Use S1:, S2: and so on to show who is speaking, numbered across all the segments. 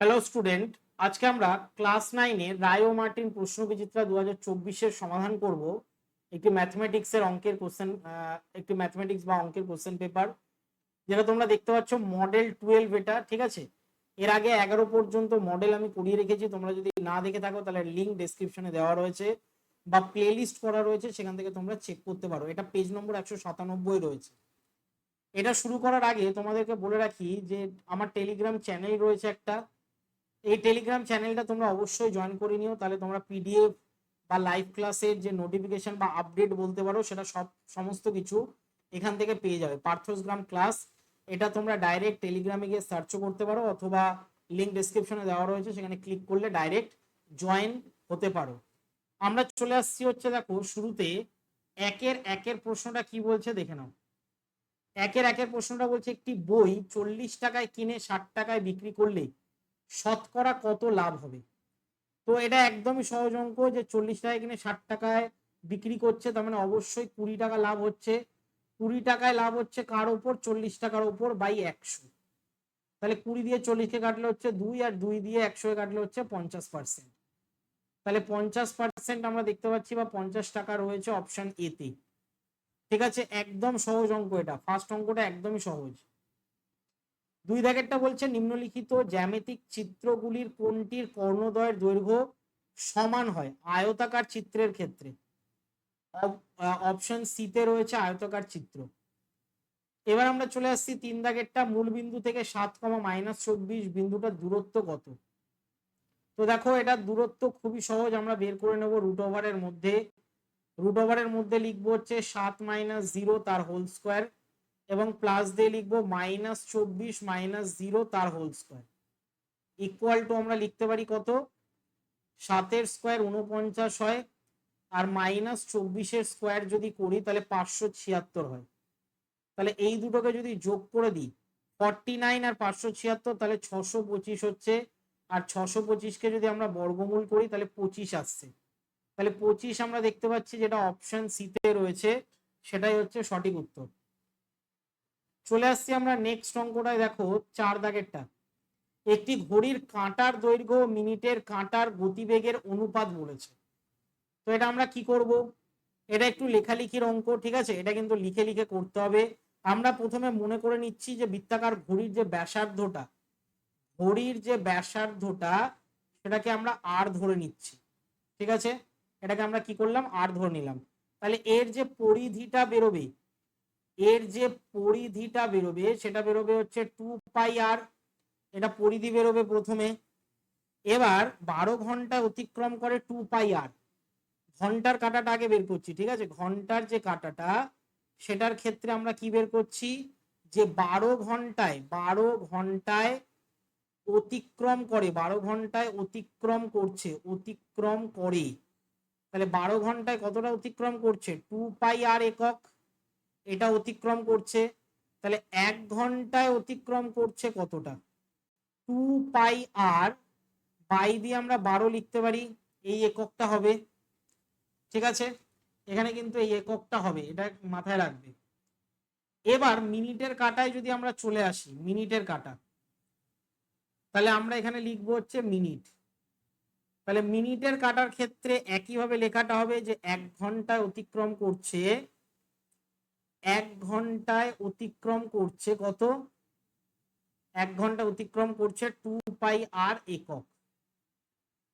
S1: Hello student আজকে আমরা class নাইনে রায়ো মার্টিন প্রশ্ন বিচিত্রা দু হাজার চব্বিশের সমাধান করব। একটি ম্যাথমেটিক্সের অঙ্কের কোশ্চেন একটি ম্যাথমেটিক্স বা অঙ্কের কোশ্চেন পেপার যেটা তোমরা দেখতে পাচ্ছ মডেল টুয়েলভ এটা, ঠিক আছে? এর আগে এগারো পর্যন্ত মডেল আমি করিয়ে রেখেছি, তোমরা যদি না দেখে থাকো তাহলে লিঙ্ক ডেসক্রিপশনে দেওয়া রয়েছে বা প্লে লিস্ট করা রয়েছে, সেখান থেকে তোমরা চেক করতে পারো। এটা পেজ নম্বর একশো সাতানব্বই রয়েছে। এটা শুরু করার আগে তোমাদেরকে বলে রাখি যে আমার টেলিগ্রাম চ্যানেল রয়েছে একটা এই টেলিগ্রাম চ্যানেলটা তোমরা অবশ্যই জয়েন করে নিও, তাহলে তোমরা পিডিএফ বা লাইভ ক্লাসের যে নোটিফিকেশন বা আপডেট বলতে পারো, সেটা সব, সমস্ত কিছু এখান থেকে পেয়ে যাবে। পার্থসগ্রাম ক্লাস এটা তোমরা ডাইরেক্ট টেলিগ্রামে গিয়ে সার্চও করতে পারো, অথবা লিঙ্ক ডিসক্রিপশনে দেওয়া রয়েছে, সেখানে ক্লিক করলে ডাইরেক্ট জয়েন হতে পারো। আমরা চলে আসছি হচ্ছে দেখো, শুরুতে একের একের প্রশ্নটা কি বলছে দেখে নাও। একের একের প্রশ্নটা বলছে, একটি বই চল্লিশ টাকায় কিনে ষাট টাকায় বিক্রি করলে শতকরা কত লাভ হবে? তো এটা একদমই সহজ অঙ্ক যে চল্লিশ টাকায় কিনে ষাট টাকায় বিক্রি করছে, তার মানে অবশ্যই কুড়ি টাকা লাভ হচ্ছে। কুড়ি টাকায় লাভ হচ্ছে কার ওপর? চল্লিশ টাকার ওপর বাই একশো। তাহলে কুড়ি দিয়ে চল্লিশকে কাটলে হচ্ছে দুই আর দুই দিয়ে একশো কাটলে হচ্ছে পঞ্চাশ পার্সেন্ট। তাহলে পঞ্চাশ পার্সেন্ট আমরা দেখতে পাচ্ছি বা পঞ্চাশ টাকা রয়েছে অপশন এতে ঠিক আছে? একদম সহজ অঙ্ক এটা। ফার্স্ট অঙ্কটা একদমই সহজ। দুই দাগেরটা বলছে, নিম্নলিখিত জ্যামিতিক চিত্রগুলির কোনটির কর্ণদয়ের দৈর্ঘ্য সমান হয়? আয়তাকার চিত্রের ক্ষেত্রে। অপশন সিতে রয়েছে আয়তাকার চিত্র। এবার আমরা চলে আসছি তিন দাগেরটা মূল বিন্দু থেকে সাত কমা মাইনাস চব্বিশ, বিন্দুটার দূরত্ব কত? তো দেখো, এটা দূরত্ব খুবই সহজ, আমরা বের করে নেব রুট ওভারের মধ্যে। রুট ওভারের মধ্যে লিখব হচ্ছে সাত মাইনাস জিরো তার হোল স্কোয়ার এবং প্লাস দিয়ে লিখব মাইনাস চব্বিশ মাইনাস জিরো তার হোল স্কোয়ার ইকুয়াল টু আমরা লিখতে পারি কত? সাতের স্কোয়ার উনপঞ্চাশ হয়, আর মাইনাস চব্বিশের স্কোয়ার যদি করি, তাহলে পাঁচশো ছিয়াত্তর হয়। তাহলে এই দুটোকে যদি যোগ করে দিই ফর্টি নাইন আর পাঁচশো ছিয়াত্তর, তাহলে ছশো পঁচিশ হচ্ছে, আর ছশো পঁচিশকে যদি আমরা বর্গমূল করি, তাহলে পঁচিশ আসছে। তাহলে পঁচিশ আমরা দেখতে পাচ্ছি যেটা অপশন সিতে রয়েছে, সেটাই হচ্ছে সঠিক উত্তর। চলে আসছি আমরা নেক্সট অঙ্কটায়, দেখো চার দাগেরটা। একটি ঘড়ির কাঁটার দৈর্ঘ্য মিনিটের কাঁটার গতিবেগের অনুপাত বলেছে। তো এটা আমরা কি করব? এটা একটু লেখালেখির অঙ্ক, ঠিক আছে? এটা কিন্তু লিখে লিখে করতে হবে। আমরা প্রথমে মনে করে নিচ্ছি যে বৃত্তাকার ঘড়ির যে ব্যাসার্ধটা, ঘড়ির যে ব্যাসার্ধটা, সেটাকে আমরা আর ধরে নিচ্ছি। ঠিক আছে? এটাকে আমরা কি করলাম? আর ধরে নিলাম। তাহলে এর যে পরিধিটা বেরোবে এর যে পরিধিটা বেরোবে, সেটা বেরোবে হচ্ছে টু পাই আর এটা পরিধি বেরোবে প্রথমে। এবার বারো ঘণ্টা অতিক্রম করে টু পাই আর ঘণ্টার কাটাটা আগে বের করছি, ঠিক আছে? ঘণ্টার যে কাটাটা, সেটার ক্ষেত্রে আমরা কি বের করছি? যে বারো ঘন্টায় বারো ঘন্টায় অতিক্রম করে, বারো ঘন্টায় অতিক্রম করছে, অতিক্রম করে। তাহলে বারো ঘন্টায় কতটা অতিক্রম করছে? টু পাই আর একক। এটা অতিক্রম করছে, তাহলে এক ঘন্টায় অতিক্রম করছে কতটা? টু পাই আর বাই দিয়ে আমরা বারো লিখতে পারি, এই এককটা হবে। ঠিক আছে? এখানে কিন্তু এই এককটা হবে, এটা মাথায় রাখবে। এবার মিনিটের কাটায় যদি আমরা চলে আসি, মিনিটের কাটা, তাহলে আমরা এখানে লিখব হচ্ছে মিনিট। তাহলে মিনিটের কাটার ক্ষেত্রে একইভাবে লেখাটা হবে যে এক ঘন্টায় অতিক্রম করছে এক ঘন্টায় অতিক্রম করছে কত? এক ঘণ্টা অতিক্রম করছে টু পাই আর একক।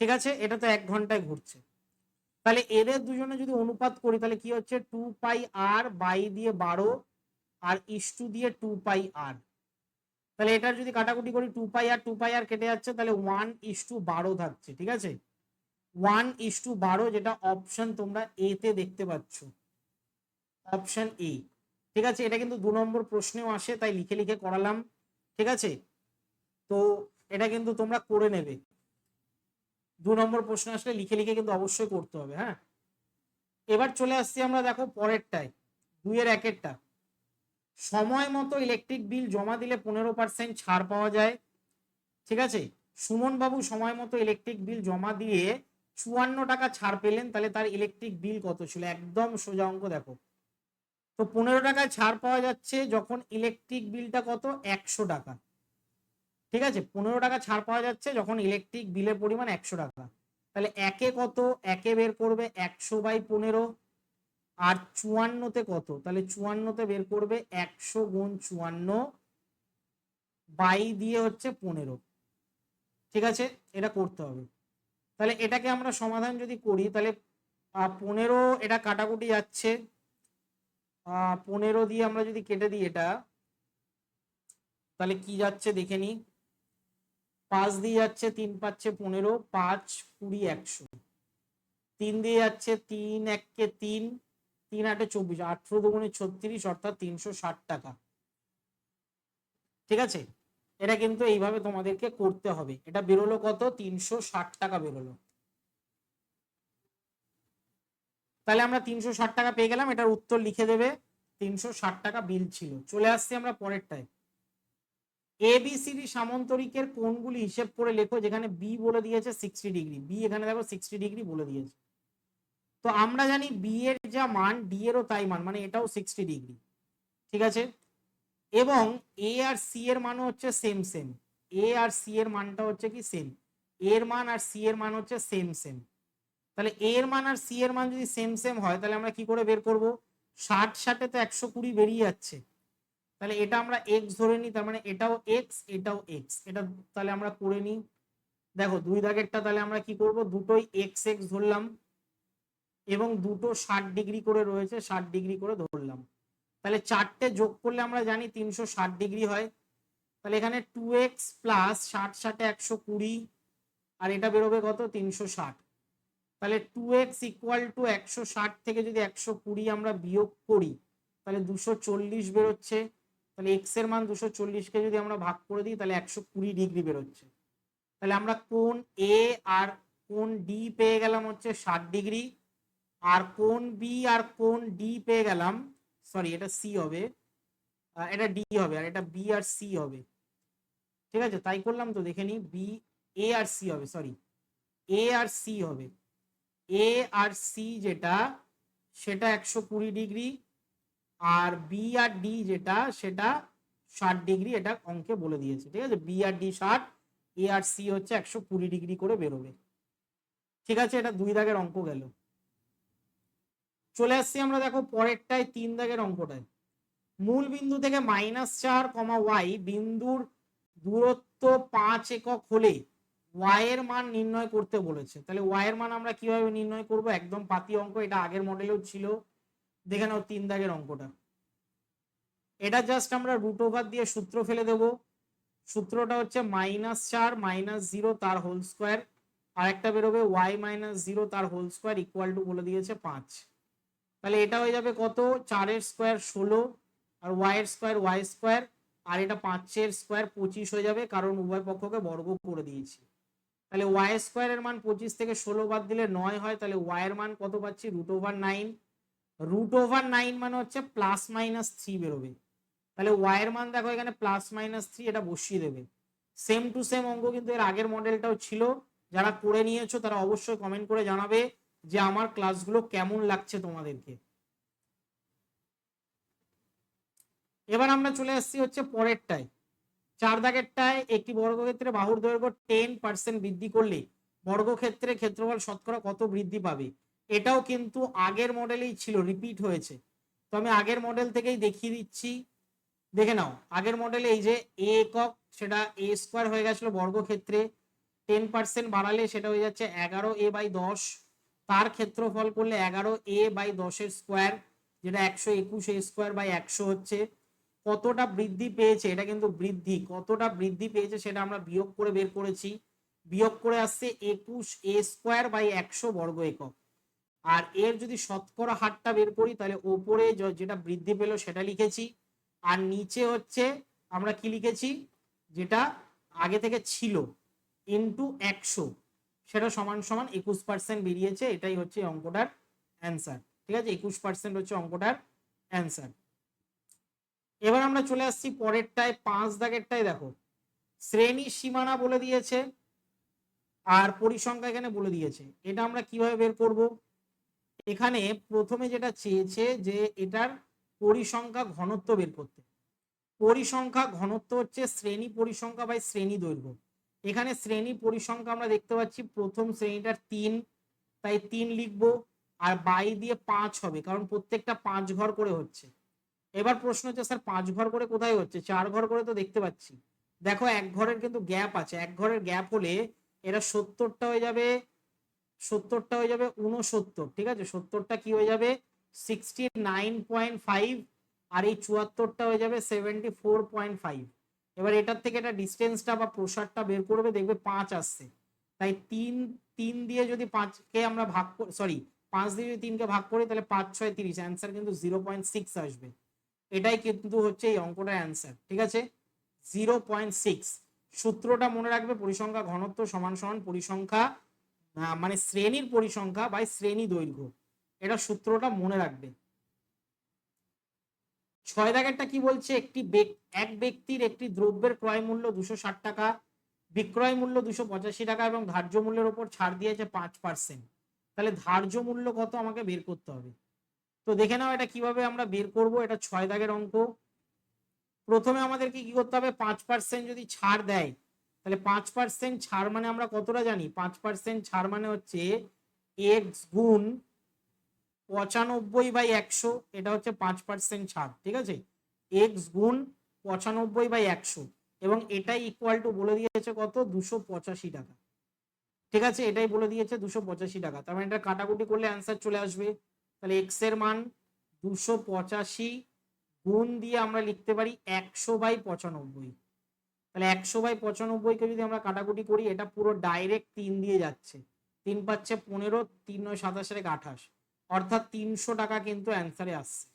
S1: ঠিক আছে? এটা তো এক ঘন্টায় ঘুরছে। তাহলে এদের দুজনে যদি অনুপাত করি, তাহলে কি হচ্ছে? টু পাই আর বাই দিয়ে বারো আর ইস্টু দিয়ে টু পাই আর। তাহলে এটার যদি কাটাকুটি করি, টু পাই আর, টু পাই আর কেটে যাচ্ছে, তাহলে ওয়ান ইস টু বারো থাকছে। ঠিক আছে? ওয়ান ইস টু বারো, যেটা অপশন তোমরা এতে দেখতে পাচ্ছ। অপশন এ ঠিক আছে? এটা কিন্তু দু নম্বর প্রশ্নেও আসে, তাই লিখে লিখে করালাম, ঠিক আছে? তো এটা কিন্তু তোমরা করে নেবে। দু নম্বর প্রশ্ন আসলে লিখে লিখে কিন্তু অবশ্যই করতে হবে হ্যাঁ? এবার চলে আসছি আমরা, দেখো, পরেরটায়, দুইয়ের একেরটা। সময় মতো ইলেকট্রিক বিল জমা দিলে পনেরো পার্সেন্ট ছাড় পাওয়া যায়, ঠিক আছে? সুমন বাবু সময় মতো ইলেকট্রিক বিল জমা দিয়ে চুয়ান্ন টাকা ছাড় পেলেন, তাহলে তার ইলেকট্রিক বিল কত ছিল? একদম সোজা অঙ্ক, দেখো। তো পনেরো টাকায় ছাড় পাওয়া যাচ্ছে যখন ইলেকট্রিক বিলটা কত? একশো টাকা। ঠিক আছে? পনেরো টাকা ছাড় পাওয়া যাচ্ছে যখন ইলেকট্রিক বিলের পরিমাণ একশো টাকা। তাহলে একে কত? একে বের করবে একশো বাই পনেরো। আর চুয়ান্নতে কত? তাহলে চুয়ান্নতে বের করবে একশো গুণ চুয়ান্ন বাই দিয়ে হচ্ছে পনেরো। ঠিক আছে? এটা করতে হবে। তাহলে এটাকে আমরা সমাধান যদি করি, তাহলে পনেরো এটা কাটাকুটি যাচ্ছে। পনেরো দিয়ে আমরা যদি কেটে দিই এটা, তাহলে কি যাচ্ছে দেখে নি? পাঁচ দিয়ে যাচ্ছে তিন পাচ্ছে পনেরো, পাঁচ কুড়ি একশো। তিন দিয়ে যাচ্ছে তিন এককে তিন তিন আটে চব্বিশ, আঠেরো দুগুণে ছত্রিশ অর্থাৎ তিনশো ষাট টাকা। ঠিক আছে? এটা কিন্তু এইভাবে তোমাদেরকে করতে হবে। এটা বেরোলো কত? তিনশো ষাট টাকা বেরোলো। তাহলে আমরা তিনশো ষাট টাকা পেয়ে গেলাম, এটার উত্তর লিখে দেবে, তিনশো ষাট টাকা বিল ছিল। চলে আসছি আমরা পরেরটায়। এবিসিডি সামন্তরিকের কোণগুলি হিসেব করে লেখো, যেখানে বি বলে দিয়েছে সিক্সটি ডিগ্রি বি এখানে দেখো সিক্সটি ডিগ্রি বলে দিয়েছে। তো আমরা জানি বি এর যা মান ডি এরও তাই মান মানে এটাও সিক্সটি ডিগ্রি ঠিক আছে? এবং এ আর সি এর মানও হচ্ছে সেম সেম এ আর সি এর মানটা হচ্ছে কি সেম এর মান আর সি এর মান হচ্ছে সেম সেম তাহলে এর মান আর সি এর মান যদি সেম সেম হয়, তাহলে আমরা কি করে বের করব? ষাট, ষাটে তো একশো কুড়ি বেরিয়ে যাচ্ছে। তাহলে এটা আমরা এক্স ধরে নিই, তার মানে এটাও এক্স এটাও এক্স এটা তাহলে আমরা করে নিই। দেখো, দুই দাগেরটা তাহলে আমরা কি করব? দুটোই এক্স এক্স ধরলাম এবং দুটো ষাট ডিগ্রি করে রয়েছে, ষাট ডিগ্রি করে ধরলাম। তাহলে চারটে যোগ করলে আমরা জানি তিনশো ষাট ডিগ্রি হয়। তাহলে এখানে টু এক্স প্লাস ষাট, ষাটে একশো কুড়ি, আর এটা বেরোবে কত? তিনশো ষাট। তাহলে টু এক্স ইকুয়াল টু একশো ষাট থেকে যদি একশো কুড়ি আমরা বিয়োগ করি, তাহলে দুশো চল্লিশ বেরোচ্ছে। তাহলে এক্সের মান দুশো চল্লিশকে যদি আমরা ভাগ করে দিই, তাহলে একশো কুড়ি ডিগ্রি বেরোচ্ছে। তাহলে আমরা কোন এ আর কোন ডি পেয়ে গেলাম হচ্ছে ষাট ডিগ্রি। আর কোন বি আর কোন ডি পেয়ে গেলাম সরি এটা সি হবে। এটা ডি হবে আর এটা বি আর সি হবে। ঠিক আছে? তাই করলাম তো, দেখে নিই। বি এ আর সি হবে সরি এ আর সি হবে। এ আর সি যেটা, সেটা একশো কুড়ি ডিগ্রি আর বি আর ডি যেটা, সেটা ষাট ডিগ্রি, এটা অঙ্কে বলে দিয়েছে, ঠিক আছে? বি আর ডি ষাট এ আর সি হচ্ছে একশো কুড়ি ডিগ্রি করে বেরোবে। ঠিক আছে? এটা দুই দাগের অঙ্ক গেল। চলে আসছি আমরা, দেখো, পরেরটায় তিন দাগের অঙ্কটায়। মূল বিন্দু থেকে মাইনাস চার কমা ওয়াই বিন্দুর দূরত্ব পাঁচ একক হলে ওয়াই এর মান নির্ণয় করতে বলেছে। তাহলে ওয়াই এর মান আমরা কীভাবে নির্ণয় করব? একদম পাতি অঙ্ক, এটা আগের মডেলেও ছিল। দেখে নাও তিন দাগের অঙ্কটা। এটা জাস্ট আমরা রুট ওভার দিয়ে সূত্র ফেলে দেব। সূত্রটা হচ্ছে মাইনাস চার মাইনাস জিরো তার হোল স্কোয়ার আর একটা বেরোবে ওয়াই মাইনাস জিরো তার হোল স্কোয়ার ইকুয়াল টু বলে দিয়েছে পাঁচ। তাহলে এটা হয়ে যাবে কত? চারের স্কোয়ার ষোলো আর ওয়াইয়ের স্কোয়ার ওয়াই স্কোয়ার আর এটা পাঁচের স্কোয়ার পঁচিশ হয়ে যাবে, কারণ উভয় পক্ষকে বর্গ করে দিয়েছি। তাহলে ওয়াই স্কোয়ারের মান পঁচিশ থেকে ষোলো বাদ দিলে নয় হয়, তাহলে ওয়াইয়ের মান কত পাচ্ছি? Root over nine root over nine মানে হচ্ছে প্লাস মাইনাস থ্রি বেরোবে। তাহলে ওয়াইয়ের মান দেখো এখানে প্লাস মাইনাস থ্রি এটা বসিয়ে দেবে। সেম টু সেম অঙ্ক কিন্তু এর আগের মডেলটাও ছিল। যারা করে নিয়েছো তারা অবশ্যই কমেন্ট করে জানাবে যে আমার ক্লাসগুলো কেমন লাগছে তোমাদেরকে। এবার আমরা চলে আসছি হচ্ছে পরেরটায়। চার দাগেরটায় একটি বর্গক্ষেত্রে বাহুর দৈর্ঘ্য টেন পার্সেন্ট বৃদ্ধি করলে বর্গক্ষেত্রে ক্ষেত্রফল শতকরা কত বৃদ্ধি পাবে? এটাও কিন্তু আগের মডেলেই ছিল রিপিট হয়েছে। তো আমি আগের মডেল থেকেই দেখিয়ে দিচ্ছি। দেখে নাও, আগের মডেলে এই যে এ একক, সেটা এ স্কোয়ার হয়ে গেছিল বর্গক্ষেত্রে। টেন পার্সেন্ট বাড়ালে সেটা হয়ে যাচ্ছে এগারো এ বাই দশ। তার ক্ষেত্রফল করলে এগারো এ বাই দশের স্কোয়ার যেটা একশো একুশ এ স্কোয়ার বাই একশো হচ্ছে। কতটা বৃদ্ধি পেয়েছে, এটা কিন্তু বৃদ্ধি। কতটা বৃদ্ধি পেয়েছে সেটা আমরা বিয়োগ করে বের করেছি। বিয়োগ করে আসছে একুশ এ স্কোয়ার বাই একশো বর্গ একক। আর এর যদি শতকরা হারটা বের করি, তাহলে ওপরে যেটা বৃদ্ধি পেল সেটা লিখেছি। আর নিচে হচ্ছে, আমরা কি লিখেছি? যেটা আগে থেকে ছিল ইন্টু একশো। সেটা সমান সমান একুশ পার্সেন্ট বেরিয়েছে, এটাই হচ্ছে অঙ্কটার অ্যান্সার ঠিক আছে? একুশ পার্সেন্ট হচ্ছে অঙ্কটার অ্যান্সার এবার আমরা চলে আসছি পরেরটায়, পাঁচ দাগেরটায় দেখো। শ্রেণি সীমানা বলে দিয়েছে আর পরিসংখ্যা এখানে বলে দিয়েছে। এটা আমরা কীভাবে বের করব? এখানে প্রথমে যেটা চেয়েছে যে এটার পরিসংখ্যা ঘনত্ব বের করতে। পরিসংখ্যা ঘনত্ব হচ্ছে শ্রেণি পরিসংখ্যা বাই শ্রেণি দৈর্ঘ্য। এখানে শ্রেণি পরিসংখ্যা আমরা দেখতে পাচ্ছি প্রথম শ্রেণীটার তিন, তাই তিন লিখব। আর বাই দিয়ে পাঁচ হবে, কারণ প্রত্যেকটা পাঁচ ঘর করে হচ্ছে। এবার প্রশ্ন হচ্ছে, স্যার, পাঁচ ঘর করে কোথায় হচ্ছে? চার ঘর করে তো দেখতে পাচ্ছি। দেখো, এক ঘরের কিন্তু গ্যাপ আছে। এক ঘরের গ্যাপ হলে এরা সত্তরটা হয়ে যাবে, সত্তরটা হয়ে যাবে উনসত্তর ঠিক আছে? সত্তরটা কি হয়ে যাবে? সিক্সটি নাইন পয়েন্ট ফাইভ আর এই চুয়াত্তরটা হয়ে যাবে সেভেন্টি ফোর পয়েন্ট ফাইভ এবার এটার থেকে এটা ডিস্টেন্সটা বা প্রসারটা বের করবে, দেখবে পাঁচ আসছে। তাই তিন তিন দিয়ে যদি পাঁচকে আমরা ভাগ সরি পাঁচ দিয়ে যদি তিনকে ভাগ করি, তাহলে পাঁচ, ছয়, তিরিশ। অ্যান্সার কিন্তু জিরো পয়েন্ট সিক্স আসবে। এটাই কিন্তু হচ্ছে এই অঙ্কটা অ্যান্সার ঠিক আছে? জিরো পয়েন্ট সিক্স সূত্রটা মনে রাখবে পরিসংখ্যা ঘনত্ব সমান সমান পরিসংখ্যা মানে শ্রেণির পরিসংখ্যা বা শ্রেণি দৈর্ঘ্য, এটা সূত্রটা মনে রাখবে। ছয় দাগেরটা কি বলছে? একটি এক ব্যক্তির একটি দ্রব্যের ক্রয় মূল্য দুশো ষাট টাকা, বিক্রয় মূল্য দুশো পঁচাশি টাকা এবং ধার্য মূল্যের উপর ছাড় দিয়েছে পাঁচ পার্সেন্ট তাহলে ধার্য মূল্য কত আমাকে বের করতে হবে? তো দেখে নাও এটা কীভাবে আমরা বের করব, এটা ছয় দাগের অঙ্ক। প্রথমে আমাদেরকে কি করতে হবে? পাঁচ পার্সেন্ট যদি ছাড় দেয়, তাহলে পাঁচ পার্সেন্ট ছাড় মানে আমরা কতটা জানি? পাঁচ পার্সেন্ট ছাড় মানে হচ্ছে এক্স গুণ পঁচানব্বই বাই একশো, এটা হচ্ছে পাঁচ পার্সেন্ট ছাড়, ঠিক আছে? এক্স গুণ পঁচানব্বই বাই একশো, এবং এটাই ইকুয়াল টু বলে দিয়েছে কত? দুশো পঁচাশি টাকা। ঠিক আছে? এটাই বলে দিয়েছে দুশো পঁচাশি টাকা। তার মানে এটা কাটাকুটি করলে অ্যান্সার চলে আসবে। তাহলে এক্সের মান দুশো পঁচাশি গুণ দিয়ে আমরা লিখতে পারি একশো বাই পঁচানব্বই। তাহলে একশো বাই পঁচানব্বইকে যদি আমরা কাটাকুটি করি, এটা পুরো ডাইরেক্ট তিন দিয়ে যাচ্ছে। তিন পাচ্ছে পনেরো, তিন নয় সাতাশ এক আঠাশ। অর্থাৎ তিনশো টাকা কিন্তু অ্যান্সারে আসছে।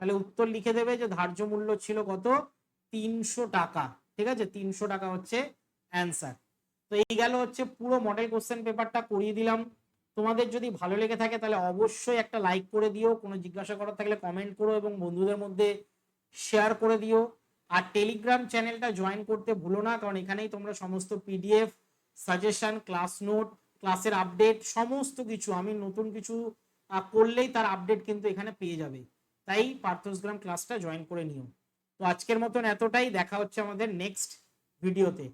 S1: তাহলে উত্তর লিখে দেবে যে ধার্য মূল্য ছিল কত? তিনশো টাকা। ঠিক আছে? তিনশো টাকা হচ্ছে অ্যান্সার তো এই গেল হচ্ছে পুরো মডেল কোশ্চেন পেপারটা করিয়ে দিলাম। তোমাদের যদি ভালো লেগে থাকে তাহলে অবশ্যই একটা লাইক করে দিও, কোনো জিজ্ঞাসা করার থাকলে কমেন্ট করো এবং বন্ধুদের মধ্যে শেয়ার করে দিও। আর টেলিগ্রাম চ্যানেলটা জয়েন করতে ভুলো না, কারণ এখানেই তোমরা সমস্ত পিডিএফ সাজেশন ক্লাস নোট ক্লাসের আপডেট সমস্ত কিছু, আমি নতুন কিছু করলেই তার আপডেট কিন্তু এখানে পেয়ে যাবে। তাই পার্থসগ্রাম ক্লাসটা জয়েন করে নিও। তো আজকের মতন এতটাই, দেখা হচ্ছে আমাদের নেক্সট ভিডিওতে